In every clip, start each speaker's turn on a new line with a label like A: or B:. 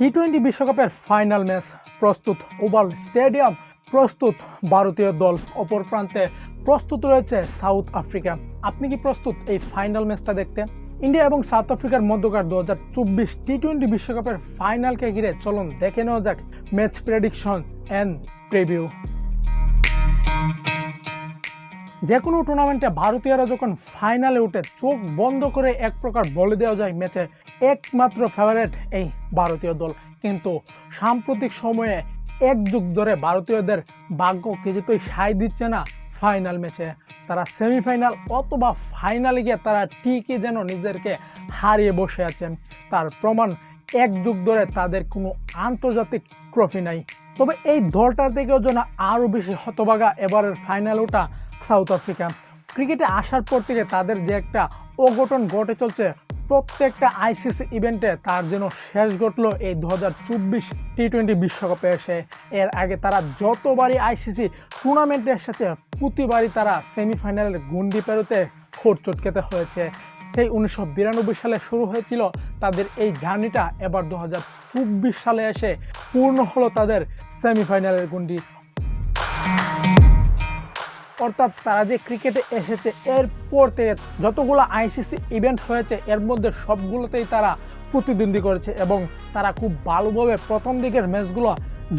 A: টি twenty বিশ্বকাপের final match প্রস্তুত Oval stadium, প্রস্তুত ভারতীয় দল অপর প্রান্তে, প্রস্তুত রয়েছে সাউথ আফ্রিকা। আপনি কি প্রস্তুত এই ফাইনাল ম্যাচটা দেখতে? ইন্ডিয়া এবং সাউথ আফ্রিকার মধ্যকার দু হাজার চব্বিশ টি টোয়েন্টি বিশ্বকাপের ফাইনালকে ঘিরে চলুন দেখে নেওয়া যাক ম্যাচ প্রেডিকশন অ্যান্ড প্রিভিউ যে কোনো টুর্নামেন্টে ভারতীয়রা যখন ফাইনালে উঠে, চোখ বন্ধ করে এক প্রকার বলে দেওয়া যায় ম্যাচে একমাত্র ফেভারেট এই ভারতীয় দল। কিন্তু সাম্প্রতিক সময়ে এক যুগ ধরে ভারতীয়দের ভাগ্য কিছুতেই সায় দিচ্ছে না ফাইনাল ম্যাচে তারা সেমিফাইনাল অথবা ফাইনালে গিয়ে তারা ঠিকই যেন নিজেদেরকে হারিয়ে বসে আছেন তার প্রমাণ এক যুগ ধরে তাদের কোনো আন্তর্জাতিক ট্রফি নাই। তবে এই দলটার থেকেও যেন আরও বেশি হতবাগা এবারের ফাইনাল ওটা সাউথ আফ্রিকা। ক্রিকেটে আসার পর থেকে তাদের যে একটা অঘটন ঘটে চলছে, প্রত্যেকটা আইসিসি ইভেন্টে তার যেন শেষ ঘটলো এই দু হাজার চব্বিশ টি টোয়েন্টি বিশ্বকাপে এসে। এর আগে তারা যতবারই আইসিসি টুর্নামেন্টে এসেছে, প্রতিবারই তারা সেমিফাইনালের গুন্ডি পেরোতে খোরচট খেতে হয়েছে। সেই উনিশশো বিরানব্বই সালে শুরু হয়েছিল তাদের এই জার্নিটা। এবার দু সালে এসে পূর্ণ হলো তাদের সেমিফাইনালের গুন্ডি। অর্থাৎ তারা যে ক্রিকেটে এসেছে, এরপর থেকে যতগুলো আইসিসি ইভেন্ট হয়েছে, এর মধ্যে সবগুলোতেই তারা প্রতিদ্বন্দ্বী করেছে এবং তারা খুব ভালোভাবে প্রথম দিকের ম্যাচগুলো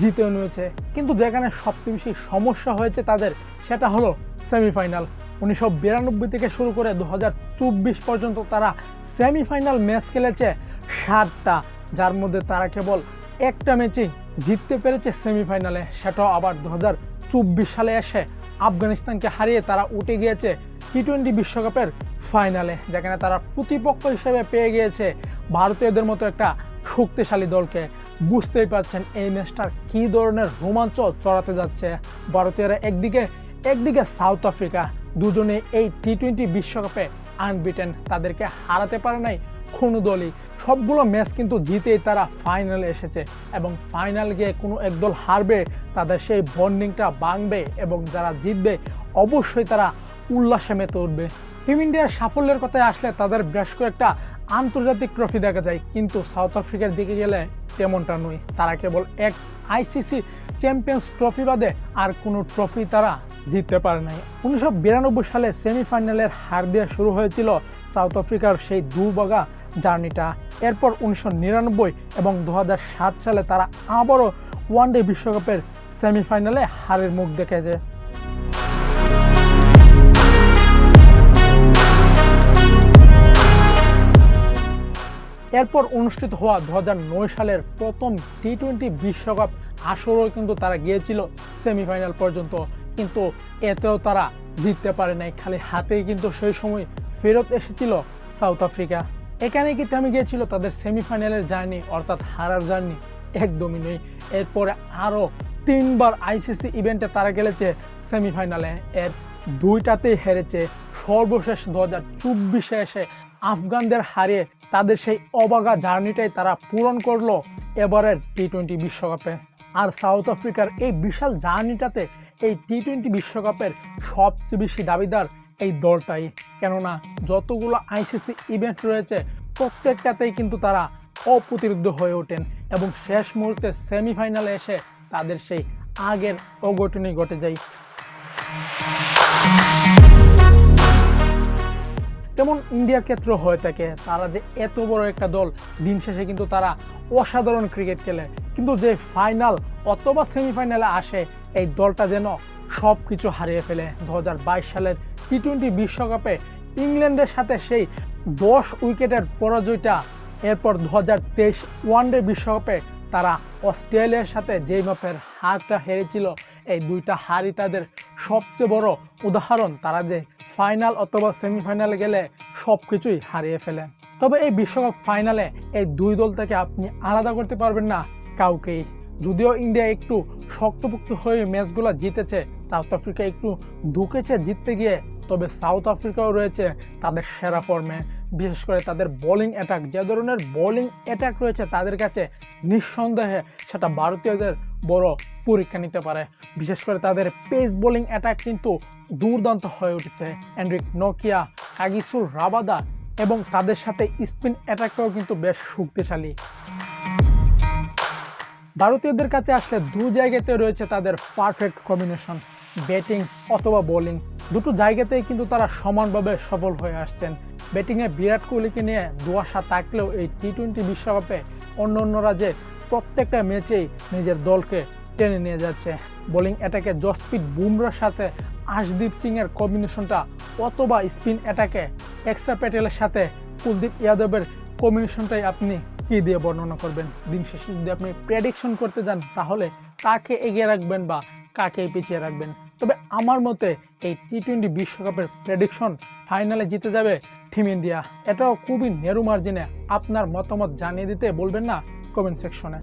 A: জিতেও নিয়েছে। কিন্তু যেখানে সবচেয়ে বেশি সমস্যা হয়েছে তাদের, সেটা হলো সেমিফাইনাল উনিশশো বিরানব্বই থেকে শুরু করে দু হাজার চব্বিশ পর্যন্ত তারা সেমিফাইনাল ম্যাচ খেলেছে সাতটা, যার মধ্যে তারা কেবল একটা ম্যাচই জিততে পেরেছে সেমিফাইনালে সেটাও আবার দু সালে এসে আফগানিস্তানকে হারিয়ে তারা উঠে গিয়েছে টি টোয়েন্টি বিশ্বকাপের ফাইনালে, যেখানে তারা প্রতিপক্ষ হিসেবে পেয়ে গিয়েছে ভারতীয়দের মতো একটা শক্তিশালী দলকে। বুঝতেই পারছেন এই ম্যাচটার কী ধরনের রোমাঞ্চ চড়াতে যাচ্ছে ভারতীয়রা একদিকে একদিকে সাউথ আফ্রিকা দুজনে এই টি টোয়েন্টি বিশ্বকাপে আনবিটেন তাদেরকে হারাতে পারে নাই কোনো দলই। সবগুলো ম্যাচ কিন্তু জিতেই তারা ফাইনালে এসেছে এবং ফাইনাল গিয়ে কোনো একদল হারবে, তাদের সেই বন্ডিংটা ভাঙবে এবং যারা জিতবে, অবশ্যই তারা উল্লাসে মেতে উঠবে। টিম ইন্ডিয়ার সাফল্যের কথায় আসলে তাদের বেশ কয়েকটা আন্তর্জাতিক ট্রফি দেখা যায়, কিন্তু সাউথ আফ্রিকার দিকে গেলে তেমনটা নয়। তারা কেবল এক আইসিসি চ্যাম্পিয়ন্স ট্রফি বাদে আর কোনো ট্রফি তারা জিততে পারে নাই। উনিশশো বিরানব্বই সালে সেমিফাইনালের হার দিয়ে শুরু হয়েছিল সাউথ আফ্রিকার সেই দুর্বগা জার্নিটা। এরপর উনিশশো নিরানব্বই এবং দু হাজার সাত সালে তারা আবারও ওয়ানডে বিশ্বকাপের সেমিফাইনালে হারের মুখ দেখেছে। এরপর অনুষ্ঠিত হওয়া দু হাজার নয় সালের প্রথম টি টোয়েন্টি বিশ্বকাপ আসরও কিন্তু তারা গিয়েছিল সেমিফাইনাল পর্যন্ত। কিন্তু এতেও তারা জিততে পারে নাই, খালি হাতেই কিন্তু সেই সময় ফেরত এসেছিল সাউথ আফ্রিকা। এখানে কি থেমে গিয়েছিল, তাদের সেমিফাইনালের জার্নি অর্থাৎ হারার জার্নি একদমই নেই। এরপরে আরও তিনবার আইসিসি ইভেন্টে তারা খেলেছে সেমিফাইনালে এর দুইটাতেই হেরেছে সর্বশেষ দু হাজার চব্বিশে এসে আফগানদের হারিয়ে তাদের সেই অবাগা জার্নিটাই তারা পূরণ করল এবারের টি টোয়েন্টি বিশ্বকাপে। আর সাউথ আফ্রিকার এই বিশাল জার্নিটাতে এই টি টোয়েন্টি বিশ্বকাপের সবচেয়ে বেশি দাবিদার এই দলটাই। কেননা যতগুলো আইসিসি ইভেন্ট রয়েছে, প্রত্যেকটাতেই কিন্তু তারা অপ্রতিরুদ্ধ হয়ে ওঠেন এবং শেষ মুহূর্তে সেমিফাইনালে এসে তাদের সেই আগের অঘটনই ঘটে যায়। তেমন ইন্ডিয়ার ক্ষেত্রেও হয়ে থাকে, তারা যে এত বড় একটা দল, দিন শেষে কিন্তু তারা অসাধারণ ক্রিকেট খেলে। কিন্তু যে ফাইনাল অথবা সেমিফাইনালে আসে, এই দলটা যেন সব কিছু হারিয়ে ফেলে। দু হাজার বাইশ সালের টি টোয়েন্টি বিশ্বকাপে ইংল্যান্ডের সাথে সেই দশ উইকেটের পরাজয়টা, এরপর দু হাজার তেইশ ওয়ানডে বিশ্বকাপে তারা অস্ট্রেলিয়ার সাথে যেই মাপের হারটা হেরেছিল, এই দুইটা হারই তাদের সবচেয়ে বড় উদাহরণ। তারা যে ফাইনাল অথবা সেমিফাইনালে গেলে সব কিছুই হারিয়ে ফেলেন তবে এই বিশ্বকাপ ফাইনালে এই দুই দল থেকে আপনি আলাদা করতে পারবেন না কাউকেই। যদিও ইন্ডিয়া একটু শক্তপোক্ত হয়ে ম্যাচগুলো জিতেছে, সাউথ আফ্রিকা একটু ঢুকেছে জিততে গিয়ে, তবে সাউথ আফ্রিকাও রয়েছে তাদের সেরা ফর্মে। বিশেষ করে তাদের বোলিং অ্যাটাক, যে ধরনের বোলিং অ্যাটাক রয়েছে তাদের কাছে নিঃসন্দেহে সেটা ভারতীয়দের বড় পরীক্ষা নিতে পারে। বিশেষ করে তাদের পেস বোলিং অ্যাটাক কিন্তু দুর্দান্ত হয়ে উঠেছে। অ্যান্ড্রিক নোকিয়া, কাগিসুর রাবাদা এবং তাদের সাথে স্পিন অ্যাটাকটাও কিন্তু বেশ শক্তিশালী। ভারতীয়দের কাছে আসলে দু জায়গাতে রয়েছে তাদের পারফেক্ট কম্বিনেশন ব্যাটিং অথবা বোলিং দুটো জায়গাতেই কিন্তু তারা সমানভাবে সফল হয়ে আসছেন। ব্যাটিংয়ে বিরাট কোহলিকে নিয়ে দুয়াশা থাকলেও এই টি টোয়েন্টি বিশ্বকাপে অন্য অন্যরা যে প্রত্যেকটা ম্যাচেই নিজের দলকে টেনে নিয়ে যাচ্ছে। বোলিং অ্যাটাকে জসপ্রীত বুমরার সাথে আশদীপ সিং এর কম্বিনেশনটা অথবা স্পিন অ্যাটাকে এক্সা প্যাটেলের সাথে কুলদীপ ইয়াদবের কম্বিনেশনটাই আপনি কি দিয়ে বর্ণনা করবেন? দিন শেষে যদি আপনি প্রেডিকশন করতে যান, তাহলে কাকে এগিয়ে রাখবেন বা কাকে পিছিয়ে রাখবেন? তবে আমার মতে এই টি টোয়েন্টি বিশ্বকাপের প্রেডিকশন ফাইনালে জিতে যাবে টিম ইন্ডিয়া এটাও খুবই নেরু মার্জিনে আপনার মতামত জানিয়ে দিতে বলবেন না কমেন্ট সেকশনে